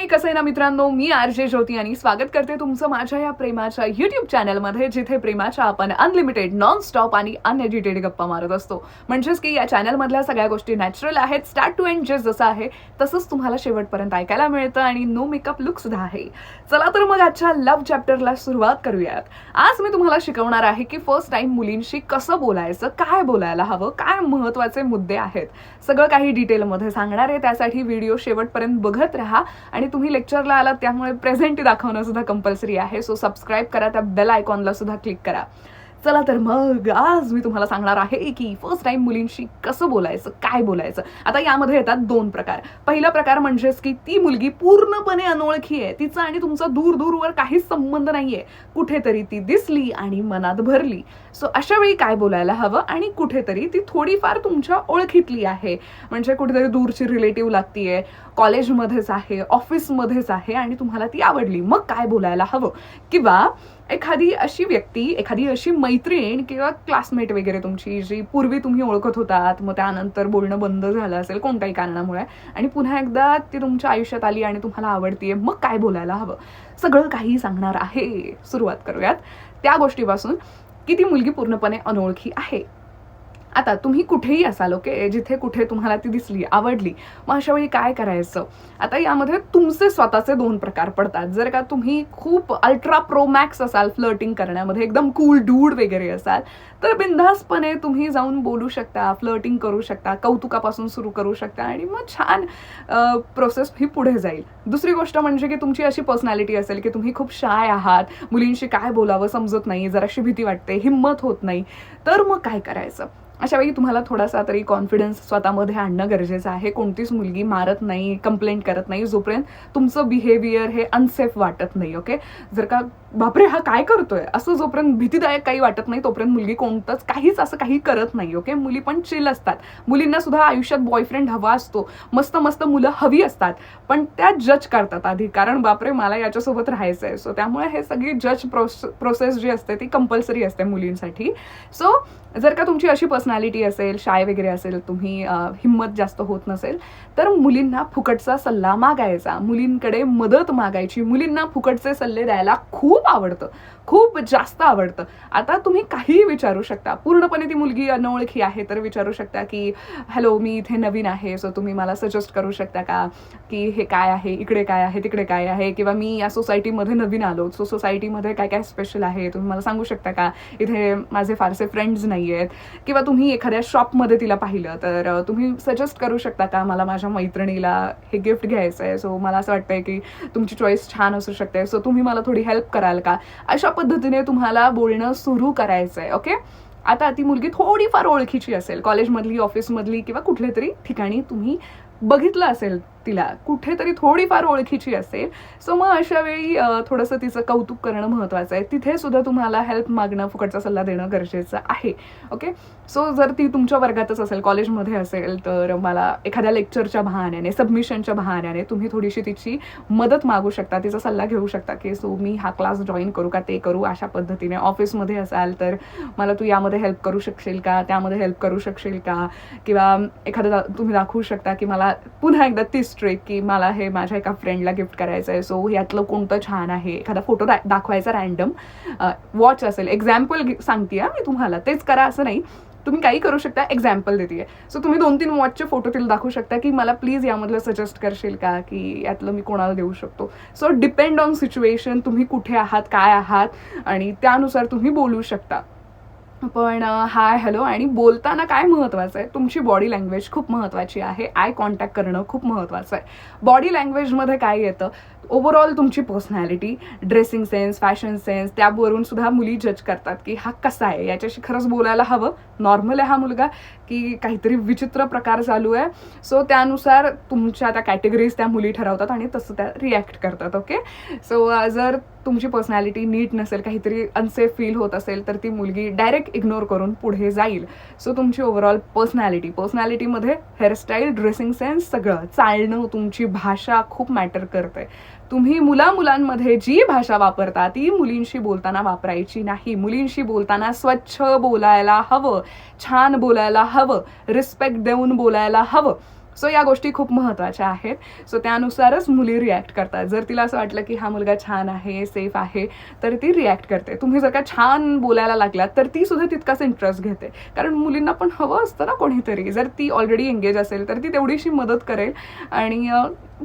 हाय कसं आहे ना मित्रांनो मी आर जे ज्योती आणि स्वागत करते तुमचं माझ्या या प्रेमाच्या युट्यूब चॅनलमध्ये जिथे प्रेमाच्या आपण अनलिमिटेड नॉन स्टॉप आणि अनएडिटेड गप्पा मारत असतो. म्हणजेच की या चॅनलमधल्या सगळ्या गोष्टी नॅचरल आहेत स्टार्ट टू एंड जे जसं आहे तसंच तुम्हाला शेवटपर्यंत ऐकायला मिळतं आणि नो मेकअप लुक सुद्धा आहे. चला तर मग आजच्या लव्ह चॅप्टरला सुरुवात करूयात. आज मी तुम्हाला शिकवणार आहे की फर्स्ट टाइम मुलींशी कसं बोलायचं काय बोलायला हवं काय महत्त्वाचे मुद्दे आहेत. सगळं काही डिटेलमध्ये सांगणार आहे त्यासाठी व्हिडिओ शेवटपर्यंत बघत राहा आणि तुम्ही लेक्चरला आलात त्यामुळे प्रेझेंट दाखवणं सुद्धा कंपल्सरी आहे. सो सबस्क्राईब करा त्या बेल आयकॉनला सुद्धा क्लिक करा. चला तर मग आज मी तुम्हाला सांगणार आहे की फर्स्ट टाइम मुलींशी कसं बोलायचं काय बोलायचं. आता यामध्ये येतात दोन प्रकार. पहिला प्रकार म्हणजेच की ती मुलगी पूर्णपणे अनोळखी आहे. तिचा आणि तुमचा दूर दूरवर काहीच संबंध नाहीये. कुठेतरी ती दिसली आणि मनात भरली. सो अशा वेळी काय बोलायला हवं आणि कुठेतरी ती थोडीफार तुमच्या ओळखीतली आहे. म्हणजे कुठेतरी दूरची रिलेटिव्ह लागतीये कॉलेजमध्येच आहे ऑफिसमध्येच आहे आणि तुम्हाला ती आवडली. मग काय बोलायला हवं? किंवा एखादी अशी व्यक्ती एखादी अशी मैत्रीण किंवा क्लासमेट वगैरे तुमची जी पूर्वी तुम्ही ओळखत होतात मग त्यानंतर बोलणं बंद झालं असेल कोणत्याही कारणामुळे आणि पुन्हा एकदा ती तुमच्या आयुष्यात आली आणि तुम्हाला आवडतीये मग काय बोलायला हवं? सगळं काही सांगणार आहे. सुरुवात करूयात. त्या गोष्टीपासून की ती मुलगी पूर्णपणे अनोळखी आहे? आता तुम्ही कुठेही असाल ओके? जिथे कुठे तुम्हाला ती दिसली आवडली मग अशा वेळी काय करायचं? आता यामध्ये तुमचे स्वतःचे दोन प्रकार पडतात. जर का तुम्ही खूप अल्ट्रा प्रो मॅक्स असाल फ्लर्टिंग करण्यामध्ये एकदम कूल डूड वगैरे असाल तर बिनधास्तपणे तुम्ही जाऊन बोलू शकता फ्लर्टिंग करू शकता कौतुकापासून सुरू करू शकता आणि मग छान प्रोसेस ही पुढे जाईल. दुसरी गोष्ट म्हणजे की तुमची अशी पर्सनॅलिटी असेल की तुम्ही खूप शाय आहात मुलींशी काय बोलावं समजत नाही जराशी भीती वाटते हिंमत होत नाही तर मग काय करायचं? अशावेळी तुम्हाला थोडासा तरी कॉन्फिडन्स स्वतःमध्ये आणणं गरजेचं आहे. कोणतीच मुलगी मारत नाही कंप्लेंट करत नाही जोपर्यंत तुमचं बिहेवियर हे अनसेफ वाटत नाही ओके जर का बापरे हा काय करतोय? असं जोपर्यंत भीतीदायक काही वाटत नाही तोपर्यंत मुलगी कोणतंच काहीच असं काही करत नाही ओके मुली पण चिल असतात. मुलींना सुद्धा आयुष्यात बॉयफ्रेंड हवा असतो. मस्त मस्त मुलं हवी असतात. पण त्या जज करतात आधी. कारण बापरे मला याच्यासोबत राहायचं आहे सो त्यामुळे हे सगळी जज प्रोस प्रोसेस जी असते ती कंपल्सरी असते मुलींसाठी. सो जर का तुमची अशी पर्सनॅलिटी असेल शाय वगैरे असेल तुम्ही हिंमत जास्त होत नसेल तर मुलींना फुकटचा सल्ला मागायचा. मुलींकडे मदत मागायची. मुलींना फुकटचे सल्ले द्यायला खूप खूप आवडतं. खूप जास्त आवडतं. आता तुम्ही काहीही विचारू शकता. पूर्णपणे ती मुलगी अनोळखी आहे तर विचारू शकता की हॅलो मी इथे नवीन आहे सो तुम्ही मला सजेस्ट करू शकता का? की हे काय आहे? इकडे काय आहे? तिकडे काय आहे? किंवा मी या सोसायटीमध्ये नवीन आलो सो सोसायटीमध्ये काय काय स्पेशल आहे? तुम्ही मला सांगू शकता का? इथे माझे फारसे फ्रेंड्स नाही आहेत किंवा तुम्ही एखाद्या शॉपमध्ये तिला पाहिलं तर तुम्ही सजेस्ट करू शकता का? मला माझ्या मैत्रिणीला हे गिफ्ट घ्यायचं आहे सो मला असं वाटतंय की तुमची चॉईस छान असू शकते सो तुम्ही मला थोडी हेल्प कराल का? अशा पद्धतीने तुम्हाला बोलणं सुरू करायचं आहे ओके आता ती मुलगी थोडीफार ओळखीची असेल कॉलेजमधली ऑफिसमधली किंवा कुठल्या तरी ठिकाणी तुम्ही बघितलं असेल तिला कुठेतरी थोडीफार ओळखीची असेल. सो मग अशा वेळी थोडंसं तिचं कौतुक करणं महत्त्वाचं आहे. तिथे सुद्धा तुम्हाला हेल्प मागणं फुकटचा सल्ला देणं गरजेचं आहे. ओके सो जर ती तुमच्या वर्गातच असेल कॉलेजमध्ये असेल तर मला एखाद्या लेक्चरच्या बहाण्याने सबमिशनच्या बहाण्याने तुम्ही थोडीशी तिची मदत मागू शकता तिचा सल्ला घेऊ शकता की सो मी हा क्लास जॉईन करू का? ते करू अशा पद्धतीने. ऑफिसमध्ये असाल तर मला तू यामध्ये हेल्प करू शकशील का? त्यामध्ये हेल्प करू शकशील का? किंवा एखादं तुम्ही दाखवू शकता की मला पुन्हा एकदा तीच ट्रेक की मला हे माझ्या एका फ्रेंडला गिफ्ट करायचं आहे सो यातलं कोणतं छान आहे? एखादा फोटो दाखवायचा रॅन्डम वॉच असेल. एक्झाम्पल सांगते मी तुम्हाला. तेच करा असं नाही. तुम्ही काही करू शकता एक्झाम्पल देते सो तुम्ही दोन तीन वॉचचे फोटो तिला दाखवू शकता की मला प्लीज यामधलं सजेस्ट करशील का? की यातलं मी कोणाला देऊ शकतो? सो डिपेंड ऑन सिच्युएशन तुम्ही कुठे आहात? काय आहात? आणि त्यानुसार तुम्ही बोलू शकता. पण हाय हॅलो आणि बोलताना काय महत्त्वाचं आहे? तुमची बॉडी लँग्वेज खूप महत्त्वाची आहे. आय कॉन्टॅक्ट करणं खूप महत्त्वाचं आहे. बॉडी लँग्वेजमध्ये काय येतं? ओव्हरऑल तुमची personality dressing sense fashion sense त्यावरून सुद्धा मुली जज करतात की हा कसा आहे? याच्याशी खरंच बोलायला हवं. नॉर्मल आहे हा मुलगा. की काहीतरी विचित्र प्रकार चालू आहे. सो त्यानुसार तुमच्या त्या कॅटेगरीज त्या मुली ठरवतात आणि तसं त्या रिॲक्ट करतात ओके सो जर तुमची पर्सनॅलिटी नीट नसेल काहीतरी अनसेफ फील होत असेल तर ती मुलगी डायरेक्ट इग्नोर करून पुढे जाईल. सो तुमची ओव्हरऑल पर्सनॅलिटी पर्सनॅलिटीमध्ये हेअरस्टाईल ड्रेसिंग सेन्स सगळं चालणं तुमची भाषा खूप मॅटर करते. तुम्ही मुला मुलांमध्ये जी भाषा वापरता ती मुलींशी बोलताना वापरायची नाही. मुलींशी बोलताना स्वच्छ बोलायला हवं छान बोलायला हवं रिस्पेक्ट देऊन बोलायला हवं. सो या गोष्टी खूप महत्त्वाच्या आहेत. सो त्यानुसारच मुली रिॲक्ट करतात. जर तिला असं वाटलं की हा मुलगा छान आहे सेफ आहे तर ती रिॲक्ट करते. तुम्ही जर का छान बोलायला लागलात तर ती सुद्धा तितकाच इंटरेस्ट घेते. कारण मुलींना पण हवं असतं ना कोणीतरी. जर ती ऑलरेडी एंगेज असेल तर ती तेवढीशी मदत करेल. आणि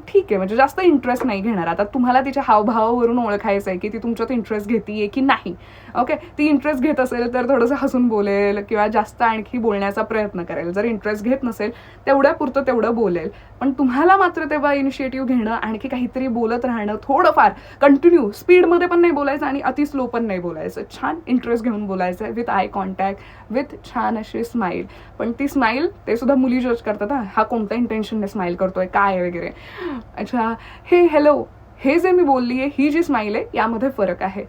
ठीक आहे म्हणजे जास्त इंटरेस्ट नाही घेणार. आता तुम्हाला तिच्या हावभावावरून ओळखायचं आहे की ती तुमच्यात इंटरेस्ट घेते की नाही. ओके ती इंटरेस्ट घेत असेल तर थोडंसं हसून बोलेल किंवा जास्त आणखी बोलण्याचा प्रयत्न करेल. जर इंटरेस्ट घेत नसेल तेवढ्यापुरतं तेवढं बोलेल. पण तुम्हाला मात्र तेव्हा इनिशिएटिव्ह घेणं आणखी काहीतरी बोलत राहणं थोडंफार कंटिन्यू स्पीडमध्ये पण नाही बोलायचं आणि अति स्लो पण नाही बोलायचं. छान इंटरेस्ट घेऊन बोलायचं विथ आय कॉन्टॅक्ट विथ छान अशी स्माईल पण ती स्माईल ते सुद्धा मुली जज करतात हा. कोणता कोणत्या इंटेन्शनने स्माईल करतोय काय वगैरे. अच्छा हे हॅलो हे जे मी बोलली आहे ही जी स्माईल आहे यामध्ये फरक आहे.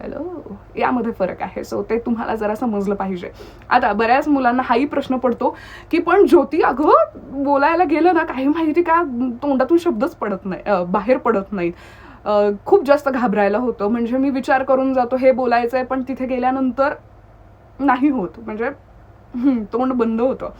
हॅलो यामध्ये फरक आहे. सो ते तुम्हाला जरा समजलं पाहिजे. आता बऱ्याच मुलांना हाही प्रश्न पडतो की पण ज्योती अगं बोलायला गेलं ना काही माहिती का तोंडातून शब्दच पडत नाही बाहेर पडत नाहीत. खूप जास्त घाबरायला होतं. म्हणजे मी विचार करून जातो हे बोलायचं आहे पण तिथे गेल्यानंतर नाही होत. म्हणजे तोंड बंद होतं.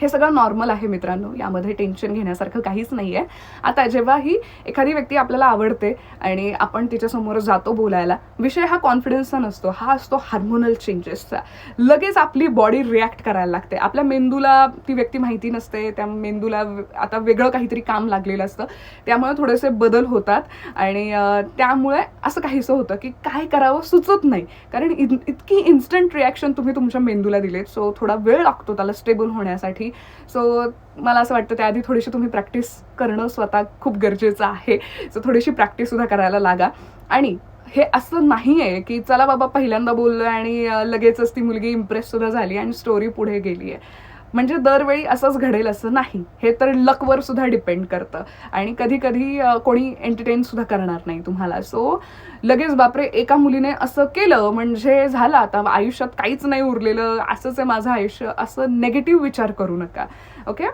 हे सगळं नॉर्मल आहे मित्रांनो. यामध्ये टेन्शन घेण्यासारखं काहीच नाही आहे आता जेव्हा ही एखादी व्यक्ती आपल्याला आवडते आणि आपण तिच्यासमोर जातो बोलायला विषय हा कॉन्फिडन्सचा नसतो. हा असतो हार्मोनल चेंजेसचा लगेच आपली बॉडी रिॲक्ट करायला लागते. आपल्या मेंदूला ती व्यक्ती माहिती नसते. त्या मेंदूला आता वेगळं काहीतरी काम लागलेलं असतं. त्यामुळे थोडेसे बदल होतात. आणि त्यामुळे असं काहीसं होतं की काय करावं सुचत नाही. कारण इतकी इन्स्टंट रिॲक्शन तुम्ही तुमच्या मेंदूला दिलेत. सो थोडा वेळ लागतो त्याला स्टेबल होण्यासाठी. सो मला असं वाटतं त्याआधी थोडीशी तुम्ही प्रॅक्टिस करणं स्वतः खूप गरजेचं आहे. सो थोडीशी प्रॅक्टिससुद्धा करायला लागा. आणि हे असं नाही आहे की चला बाबा पहिल्यांदा बोललो आणि लगेचच ती मुलगी इम्प्रेस सुद्धा झाली आणि स्टोरी पुढे गेली आहे म्हणजे दरवेळी असंच घडेल असं नाही. हे तर लकवर सुद्धा डिपेंड करतं. आणि कधी कधी कोणी एंटरटेन सुद्धा करणार नाही तुम्हाला. सो लगेच बापरे एका मुलीने असं केलं म्हणजे झालं. आता आयुष्यात काहीच नाही उरलेलं. असंच आहे माझं आयुष्य. असं नेगेटिव्ह विचार करू नका. ओके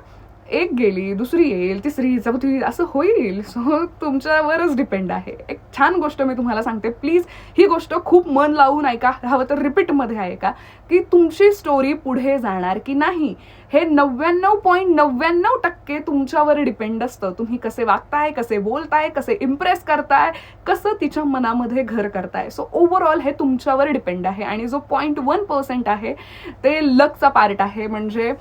एक गेली दुसरी येईल तिसरी चौथी असं होईल. सो तुमच्यावरच डिपेंड आहे. एक छान गोष्ट मी तुम्हाला सांगते. प्लीज ही गोष्ट खूप मन लावून ऐका. हवं तर रिपीटमध्ये ऐका की? तुमची स्टोरी पुढे जाणार की नाही? हे नव्याण्णव पॉईंट नव्याण्णव टक्के तुमच्यावर डिपेंड असतं. तुम्ही कसे वागताय कसे बोलताय कसे इम्प्रेस करताय कसं तिच्या मनामध्ये घर करताय. सो ओव्हरऑल हे तुमच्यावर डिपेंड आहे. आणि जो पॉईंट वन पर्सेंट आहे ते लकचा पार्ट आहे. म्हणजे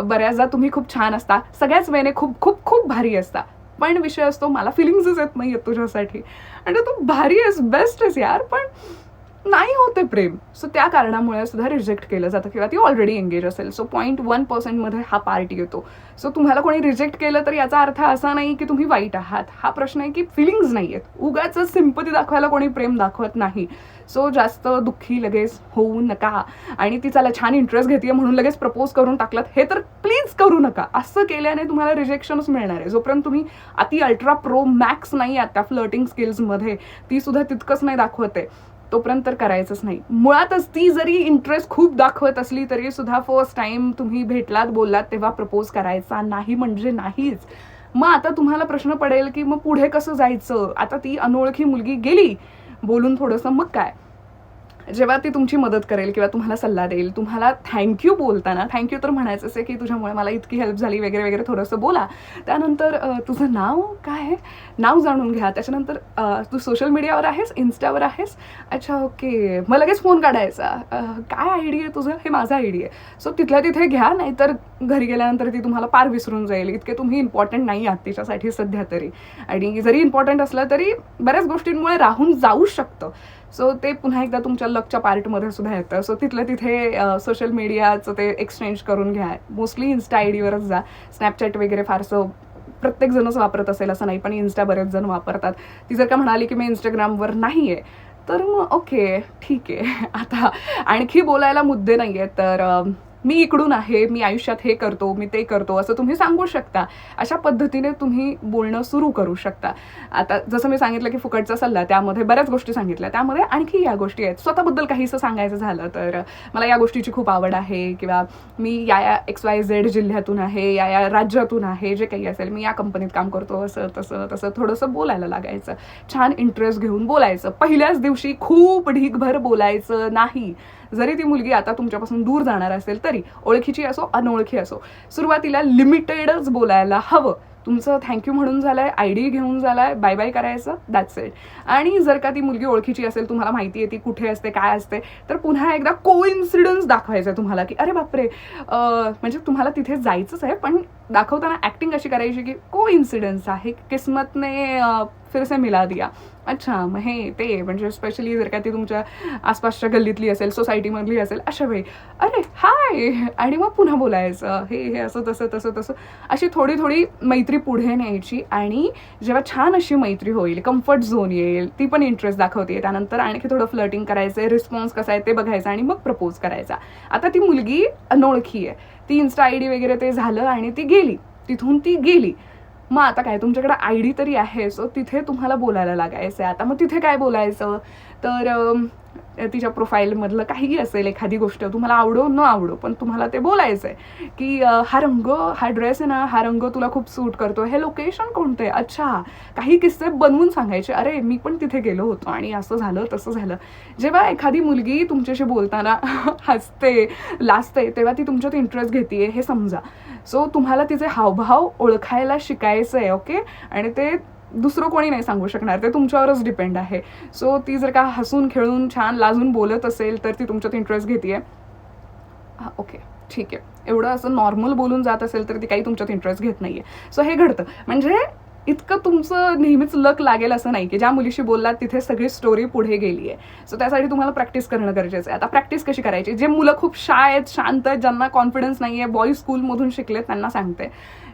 बऱ्याचदा तुम्ही खूप छान असता. सगळ्याच वेळेने खूप खूप खूप भारी असता. पण विषय असतो मला फिलिंग्सच येत नाही आहेत तुझ्यासाठी. आणि तू भारी आहेस बेस्ट आहेस यार. पण नाही होते प्रेम. सो त्या कारणामुळे सुद्धा रिजेक्ट केलं जातं किंवा ती ऑलरेडी एंगेज असेल. सो पॉईंट वन पर्सेंटमध्ये हा पार्ट येतो. सो तुम्हाला कोणी रिजेक्ट केलं तर याचा अर्थ असा नाही की तुम्ही वाईट आहात. हा प्रश्न आहे की फिलिंग्ज नाही आहेत उगाच सिंपती दाखवायला कोणी प्रेम दाखवत नाही. सो जास्त दुःखी लगेच होऊ नका. आणि ती चला छान इंटरेस्ट घेते म्हणून लगेच प्रपोज करून टाकलात. हे तर प्लीज करू नका. असं केल्याने तुम्हाला रिजेक्शनच मिळणार आहे. जोपर्यंत तुम्ही अति अल्ट्रा प्रो मॅक्स नाही आहात त्या फ्लर्टिंग स्किल्समध्ये ती सुद्धा तितकंच नाही दाखवते तोपर्यंत तर करायचंच नाही. मुळातच ती जरी इंटरेस्ट खूप दाखवत असली तरी सुद्धा फर्स्ट टाइम तुम्ही भेटलात बोललात तेव्हा प्रपोज करायचा नाही म्हणजे नाहीच. मग आता तुम्हाला प्रश्न पडेल की मग पुढे कसं जायचं? आता ती अनोळखी मुलगी गेली बोलून थोडंसं मग काय? जेव्हा ती तुमची मदत करेल किंवा तुम्हाला सल्ला देईल तुम्हाला थँक्यू बोलताना थँक्यू तर म्हणायचं आहे की तुझ्यामुळे मला इतकी हेल्प झाली वगैरे वगैरे थोडंसं बोला. त्यानंतर तुझं नाव काय आहे? नाव जाणून घ्या. त्याच्यानंतर तू सोशल मीडियावर आहेस इन्स्टावर आहेस? अच्छा ओके मग लगेच फोन काढायचा. काय आय डी आहे तुझं? हे माझा आय डी आहे. सो तिथल्या तिथे घ्या नाहीतर घरी गेल्यानंतर ती तुम्हाला पार विसरून जाईल. इतके तुम्ही इम्पॉर्टंट नाही आहात तिच्यासाठी सध्या तरी. आणि जरी इम्पॉर्टंट असलं तरी बऱ्याच गोष्टींमुळे राहून जाऊ शकतं. सो ते पुन्हा एकदा तुमच्या लकच्या पार्टमध्ये सुद्धा येतं. सो तिथलं तिथे सोशल मीडियाचं ते एक्सचेंज करून घ्या. मोस्टली इन्स्टा आय डीवरच जा. स्नॅपचॅट वगैरे फारसं प्रत्येकजणच वापरत असेल असं नाही पण इन्स्टा बरेच जण वापरतात. ती जर का म्हणाली की मी इंस्टाग्रामवर नाही आहे तर मग ओके ठीक आहे. आता आणखी बोलायला मुद्दे नाही आहेत तर मी इकडून आहे मी आयुष्यात हे करतो मी ते करतो असं तुम्ही सांगू शकता. अशा पद्धतीने तुम्ही बोलणं सुरू करू शकता. आता जसं मी सांगितलं की फुकटचा सल्ला त्यामध्ये बऱ्याच गोष्टी सांगितल्या. त्यामध्ये आणखी या गोष्टी आहेत. स्वतःबद्दल काहीसं सांगायचं झालं तर मला या गोष्टीची खूप आवड आहे किंवा मी या या एक्स वाय झेड जिल्ह्यातून आहे या या राज्यातून आहे जे काही असेल मी या कंपनीत काम करतो असं तसं तसं थोडंसं बोलायला लागायचं. छान इंटरेस्ट घेऊन बोलायचं. पहिल्याच दिवशी खूप ढीगभर बोलायचं नाही. जरी ती मुलगी आता तुमच्यापासून दूर जाणार असेल तरी ओळखीची असो अनोळखी असो. सुरुवातीला लिमिटेडच बोलायला हवं. तुमचं थँक्यू म्हणून झालंय आय डी घेऊन झालाय बाय बाय करायचं दॅट्स इट आणि जर का ती मुलगी ओळखीची असेल तुम्हाला माहिती आहे ती कुठे असते काय असते तर पुन्हा एकदा को इन्सिडन्स दाखवायचं आहे तुम्हाला की अरे बापरे म्हणजे तुम्हाला तिथे जायचंच आहे पण दाखवताना ॲक्टिंग अशी करायची की को इन्सिडन्स आहे. किस्मतने फिरसे मिला दिया. अच्छा मग हे ते म्हणजे स्पेशली जर का ती तुमच्या आसपासच्या गल्लीतली असेल सोसायटीमधली असेल अशा वेळी अरे हाय आणि मग पुन्हा बोलायचं हे हे असं तसं तसं तसं. अशी थोडी थोडी मैत्री पुढे न्यायची आणि जेव्हा छान अशी मैत्री होईल कम्फर्ट झोन येईल ती पण इंटरेस्ट दाखवते. त्यानंतर आणखी थोडं फ्लर्टिंग करायचं रिस्पॉन्स कसा आहे ते बघायचं आणि मग प्रपोज करायचा. आता ती मुलगी अनोळखी आहे. ती इन्स्टा आय डी वगैरे ते झालं आणि ती गेली. तिथून ती गेली. मग आता काय तुमच्याकडे आय डी तरी आहे सो तिथे तुम्हाला बोलायला लागायचं आहे आता मग तिथे काय बोलायचं? तर तिच्या प्रोफाईलमधलं काहीही असेल एखादी गोष्ट तुम्हाला आवडो न आवडो पण तुम्हाला ते बोलायचं आहे की हा रंग हा ड्रेस आहे ना हा रंग तुला खूप सूट करतो हे लोकेशन कोणतं आहे? अच्छा काही किस्से बनवून सांगायचे. अरे मी पण तिथे गेलो होतो आणि असं झालं तसं झालं. जेव्हा एखादी मुलगी तुमच्याशी बोलताना हसते लाजते तेव्हा ती तुमच्यात इंटरेस्ट घेते हे समजा. सो तुम्हाला तिचे हावभाव ओळखायला शिकायचं आहे ओके आणि ते दुसरं कोणी नाही सांगू शकणार. ते तुमच्यावरच डिपेंड आहे. सो ती जर का हसून खेळून छान लाजून बोलत असेल तर ती तुमच्यात इंटरेस्ट घेते हां ओके ठीक आहे. एवढं असं नॉर्मल बोलून जात असेल तर ती काही तुमच्यात इंटरेस्ट घेत नाही आहे सो हे घडतं. म्हणजे इतकं तुमचं नेहमीच लक लागेल असं नाही की ज्या मुलीशी बोललात तिथे सगळी स्टोरी पुढे गेली आहे सो त्यासाठी तुम्हाला प्रॅक्टिस करणं गरजेचं आहे. आता प्रॅक्टिस कशी करायची? जे मुलं खूप शाय आहेत शांत आहेत ज्यांना कॉन्फिडन्स नाही आहे बॉईज स्कूलमधून शिकलेत त्यांना सांगते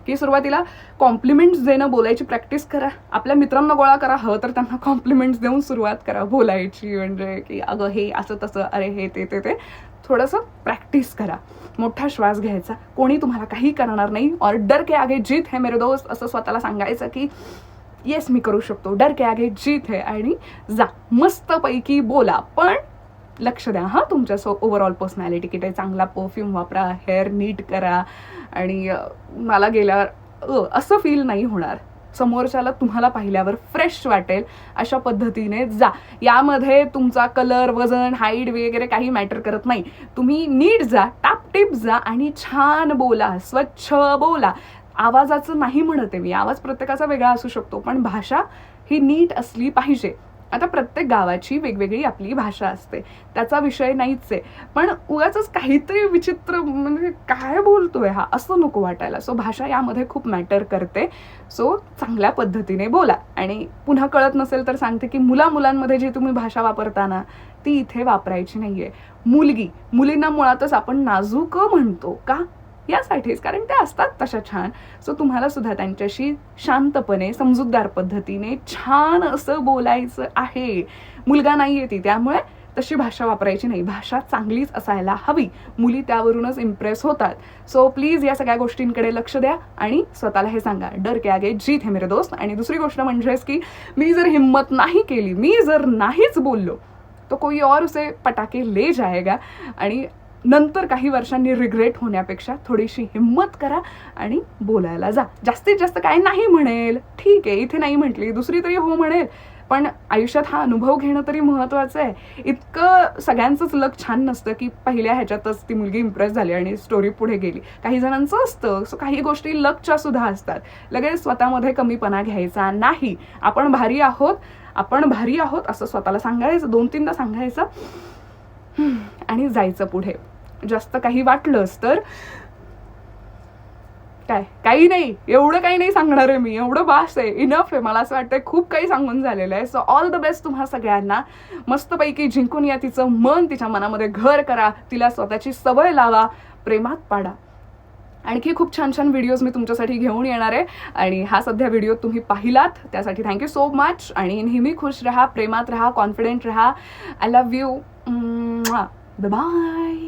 की सुरुवातीला कॉम्प्लिमेंट्स देणं बोलायची प्रॅक्टिस करा. आपल्या मित्रांना गोळा करा. हवं तर त्यांना कॉम्प्लिमेंट्स देऊन सुरुवात करा. बोलायची म्हणजे की अगं हे असं तसं अरे हे ते ते ते. थोडंसं प्रॅक्टिस करा. मोठा श्वास घ्यायचा. कोणी तुम्हाला काही करणार नाही. और डर के आगे जीत है मेरे दोस्त असं स्वतःला सांगायचं की येस मी करू शकतो. डर के आगे जीत है. आणि जा. मस्तपैकी बोला. पण लक्ष द्या हां तुमच्या सो ओव्हरऑल पर्सनॅलिटी किती चांगला परफ्यूम वापरा हेअर नीट करा. आणि मला गेल्यावर असं फील नाही होणार. समोरच्याला तुम्हाला पाहिल्यावर फ्रेश वाटेल अशा पद्धतीने जा. यामध्ये तुमचा कलर वजन हाईट वगैरे काही मॅटर करत नाही. तुम्ही नीट जा टापटीप जा आणि छान बोला स्वच्छ बोला. आवाजाचं नाही म्हणत आहे मी. आवाज प्रत्येकाचा वेगळा असू शकतो पण भाषा ही नीट असली पाहिजे. आता प्रत्येक गावाची वेगवेगळी आपली भाषा असते. त्याचा विषय नाहीच आहे. पण उगाच काहीतरी विचित्र म्हणजे काय बोलतोय हा? असं नको वाटायला. सो भाषा यामध्ये खूप मॅटर करते. सो चांगल्या पद्धतीने बोला. आणि पुन्हा कळत नसेल तर सांगते की मुला मुलांमध्ये जी तुम्ही भाषा वापरता ना ती इथे वापरायची नाही आहे मुलगी. मुलींना मुळातच आपण नाजूक म्हणतो का? यासाठीच कारण त्या असतात तशा छान. सो तुम्हाला सुद्धा त्यांच्याशी शांतपणे समजूतदार पद्धतीने छान असं बोलायचं आहे. मुलगा नाहीये ती त्यामुळे तशी भाषा वापरायची नाही. भाषा चांगलीच असायला हवी. मुली त्यावरूनच इम्प्रेस होतात. सो प्लीज या सगळ्या गोष्टींकडे लक्ष द्या आणि स्वतःला हे सांगा. डर के आगे जीत हे मेरे दोस्त. आणि दुसरी गोष्ट म्हणजेच की मी जर हिंमत नाही केली मी जर नाहीच बोललो तो कोई और उसे पटाके ले जाएगा. आणि नंतर काही वर्षांनी रिग्रेट होण्यापेक्षा थोडीशी हिंमत करा आणि बोलायला जा. जास्तीत जास्त काय नाही म्हणेल. ठीक आहे इथे नाही म्हटली दुसरी तरी हो म्हणेल. पण आयुष्यात हा अनुभव घेणं तरी महत्त्वाचं आहे. इतकं सगळ्यांचंच लक छान नसतं की पहिल्या ह्याच्यातच ती मुलगी इम्प्रेस झाली आणि स्टोरी पुढे गेली. काही जणांचं असतं सो काही गोष्टी लकच्या सुद्धा असतात. लगेच स्वतःमध्ये कमीपणा घ्यायचा नाही. आपण भारी आहोत आपण भारी आहोत असं स्वतःला सांगायचं दोन तीनदा सांगायचं आणि जायचं पुढे. जास्त काही वाटलंच तर. काय? काही नाही. एवढं काही नाही सांगणार आहे मी. एवढं बास आहे. इनफ आहे. मला असं वाटतंय खूप काही सांगून झालेलं आहे. सो ऑल द बेस्ट तुम्हा सगळ्यांना. मस्तपैकी जिंकून या तिचं मन. तिच्या मनामध्ये घर करा. तिला स्वतःची सवय लावा. प्रेमात पाडा. आणखी खूप छान छान व्हिडिओज मी तुमच्यासाठी घेऊन येणार आहे. आणि हा सध्या व्हिडिओ तुम्ही पाहिलात. त्यासाठी थँक्यू सो मच आणि नेहमी खुश राहा प्रेमात राहा कॉन्फिडेंट राहा. I love you bye